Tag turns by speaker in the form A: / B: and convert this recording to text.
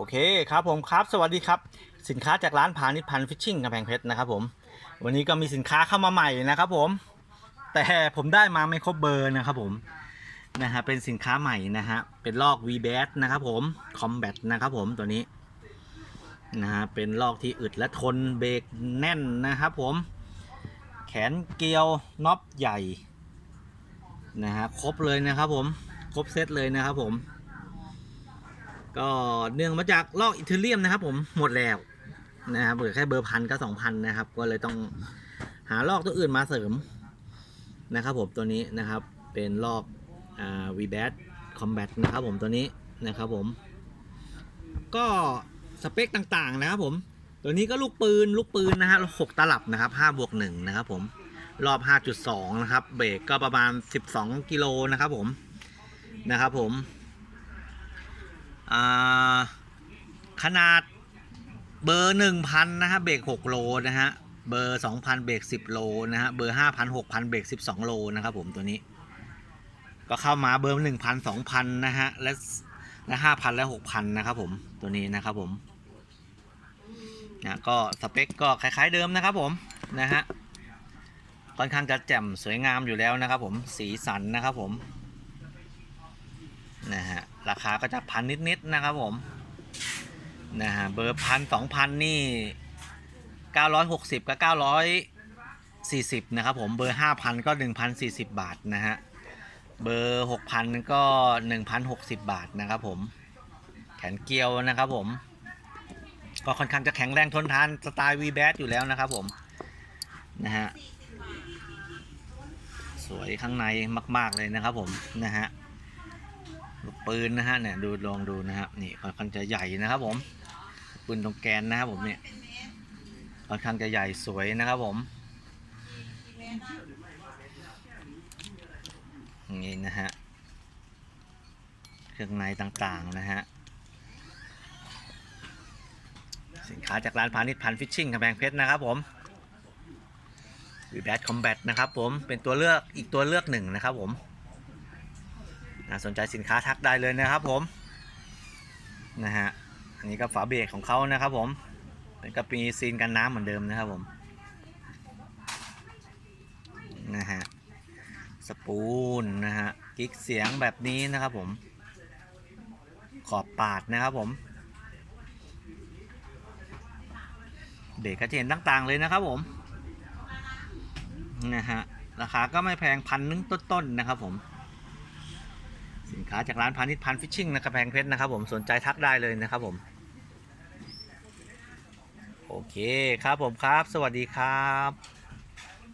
A: โอเคครับผมครับ สวัสดีครับ สินค้าจากร้านพาณิชพันฟิชชิ่งกำแพงเพชรนะครับผมวันนี้ก็มีสินค้าเข้ามาใหม่นะครับผม แต่ผมได้มาไม่ครบเบอร์นะครับผมนะฮะเป็นสินค้าใหม่นะฮะเป็นลอก v b a t นะครับผม Combat นะครับผมตัวนี้นะฮะเป็นลอกที่อึดและทนเบรกแน่นนะครับผม แขนเกลียวน็อปใหญ่นะฮะครบเลยนะครับผม ครบเซตเลยนะครับผม ก็เนื่องมาจากลอกอิตาเลียมนะครับ ผมหมดแล้วนะครับเหลือแค่เบอร์พันก็สองพันนะครับ ก็เลยต้องหาลอกตัวอื่นมาเสริมนะครับ ผมตัวนี้นะครับเป็นลอกอ่า v b a t Combat นะครับ ผมตัวนี้นะครับผม ก็สเปคต่างๆนะครับ ผมตัวนี้ก็ลูกปืนลูกปืนนะฮะหกตลับนะครับ5บวก1นะครับ ผมรอบ 5.2 นะครับ เบรกก็ประมาณ 12 กิโลนะครับผม นะครับผม ขนาดเบอร์หนึ่งพันนะฮะเบรกหกโลนะฮะเบอร์สองพันเบรกสิบโลนะฮะเบอร์ห้าพันหกพันเบรกสิบสองโลนะครับผมตัวนี้ ก็เข้ามาเบอร์หนึ่งพันสองพันนะฮะและและห้าพันและหกพันนะครับผมตัวนี้นะครับผมนะก็สเปคก็คล้ายๆเดิมนะครับผมนะฮะค่อนข้างจะแจ่มสวยงามอยู่แล้วนะครับผมสีสันนะครับผมนะฮะ คาก็จะพันนิดๆนะครับผมนะฮะเบอร์พันสองพันนี่เก้าร้อยหกสิบกับเก้าร้อยสี่สิบนะครับผมเบอร์ห้าพันก็หนึ่งพันสี่สิบบาทนะฮะเบอร์หกพันก็หนึ่งพันหกสิบบาทนะครับผมแขนเกลียวนะครับผมก็ค่อนข้างจะแข็งแรงทนทานสไตล์วีแบอยู่แล้วนะครับผมนะฮะสวยข้างในมาก ๆ เลยนะครับผมนะฮะ ปืนนะฮะเนี่ยดูลองดูนะครับนี่ค่อนข้างจะใหญ่นะครับผมปืนตรงแกนนะครับผมเนี่ยค่อนข้างจะใหญ่สวยนะครับผมนี่นะฮะเครื่องในต่างๆนะฮะสินค้าจากร้านพาณิชย์พันฟิชชิ่งกำแพงเพชรนะครับผมวีแบทคอมแบทนะครับผมเป็นตัวเลือกอีกตัวเลือกหนึ่งนะครับผม น่าสนใจสินค้าทักได้เลยนะครับผมนะฮะอันนี้ก็ฝาเบรกของเขานะครับผมเป็นก็มีซีนกันน้ำเหมือนเดิมนะครับผมนะฮะสปูนนะฮะกิ๊กเสียงแบบนี้นะครับผม ขอบปาดนะครับผมเบรกก็จะเห็นต่างๆเลยนะครับผมนะฮะราคาก็ไม่แพงพันนึงต้นๆนะครับผม สินค้าจากร้านพาณิชย์พันฟิชชิ่งนะครับแพงเพชรนะครับผมสนใจทักได้เลยนะครับผม โอเคครับผมครับ สวัสดีครับ